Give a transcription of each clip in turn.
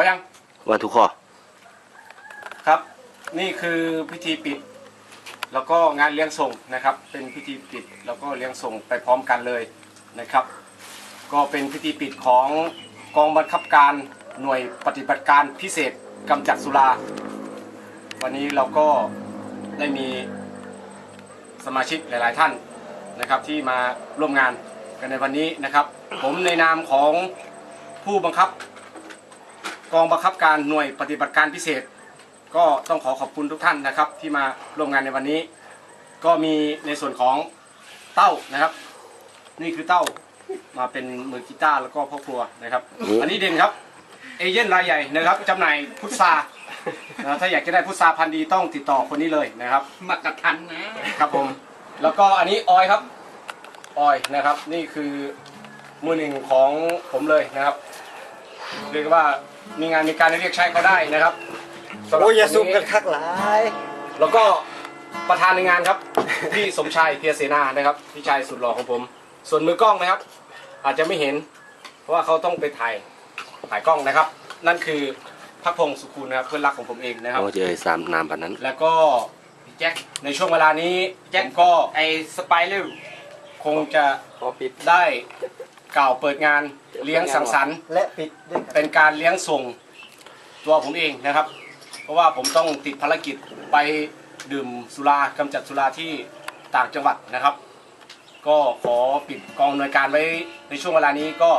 อยังวันทุกข้อครับ นี่คือพิธีปิด แล้วก็งานเลี้ยงส่งนะครับ เป็นพิธีปิดแล้วก็เลี้ยงส่งไปพร้อมกันเลยนะครับ ก็เป็นพิธีปิดของกองบังคับการหน่วยปฏิบัติการพิเศษกำจัดสุรา วันนี้เราก็ได้มีสมาชิกหลาย ๆ ท่านนะครับที่มาร่วมงานกันในวันนี้นะครับ ผมในนามของผู้บังคับ กองบังคับการหน่วยปฏิบัติการพิเศษ ก็ต้องขอขอบคุณทุกท่านนะครับ ที่มาร่วมงานในวันนี้ ก็มีในส่วนของเต้านะครับ นี่คือเต้ามาเป็นมือกีตาร์แล้วก็พ่อครัวนะครับ อันนี้เด่นครับเอเย่นรายใหญ่นะครับจำหน่ายพุทรานะถ้าอยากจะได้พุทราพันธุ์ดีต้องติดต่อคนนี้เลยนะครับมักกะทันนะครับผม แล้วก็อันนี้ออยครับออยนะครับ นี่คือมือหนึ่งของผมเลยนะครับ เรียกว่ามีงานมีการเรียกใช้เขาได้นะครับสำหรับโอ้ยอย่าคนซุ่มนี้กันคักหลายแล้วก็ประธานในงานครับ พี่สมชายเพียรเสนานะครับพี่ชายสุดหล่อของผม ส่วนมือกล้องนะครับ อาจจะไม่เห็น เพราะว่าเขาต้องไปถ่ายถ่ายกล้องนะครับ นั่นคือพักพงศ์สุขุลนะครับเพื่อนรักของผมเองนะครับ โอ้เจอสามนามแบบนั้น แล้วก็พี่แจ็คในช่วงเวลานี้แจ็คก็ไอสไปเร็วคงจะขอปิด ได้ กล่าวเปิดงานเลี้ยงสังสรรค์ และปิดด้วยกันเป็นการเลี้ยงส่งตัวผมเองนะครับ เพราะว่าผมต้องติดภารกิจไปดื่มสุรากำจัดสุราที่ต่างจังหวัดนะครับ ก็ขอปิดกองหน่วยการไว้ในช่วงเวลานี้ก็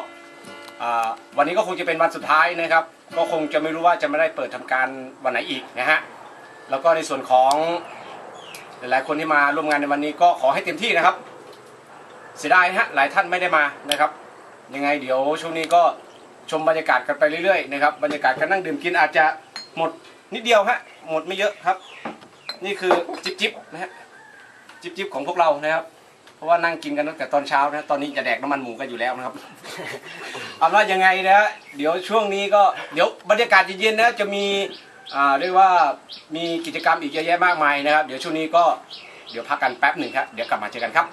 อ่าวันนี้ก็คงจะเป็นวันสุดท้ายนะครับ ก็คงจะไม่รู้ว่าจะไม่ได้เปิดทำการวันไหนอีกนะฮะแล้วก็ในส่วนของหลายๆคนที่มาร่วมงานในวันนี้ก็ขอให้เต็มที่นะครับ เสียดายนะฮะหลายท่านไม่ได้มานะครับ ยังไงเดี๋ยวช่วงนี้ก็ชมบรรยากาศกันไปเรื่อยๆนะครับบรรยากาศการนั่งดื่มกินอาจจะหมดนิดเดียวฮะหมดไม่เยอะครับ นี่คือจิบจิบๆนะฮะจิบจิบของพวกเรานะครับ เพราะว่านั่งกินกันตั้งแต่ตอนเช้านะตอนนี้จะแดกน้ำมันหมูกันอยู่แล้วนะครับ เอาว่ายังไงนะฮะเดี๋ยวช่วงนี้ก็เดี๋ยวบรรยากาศเย็นๆนะจะมีอ่าเรียกว่ามีกิจกรรมอีกเยอะแยะมากมายนะครับ เดี๋ยวช่วงนี้ก็เดี๋ยวพักกันแป๊บหนึ่งครับเดี๋ยวกลับมาเจอกันครับ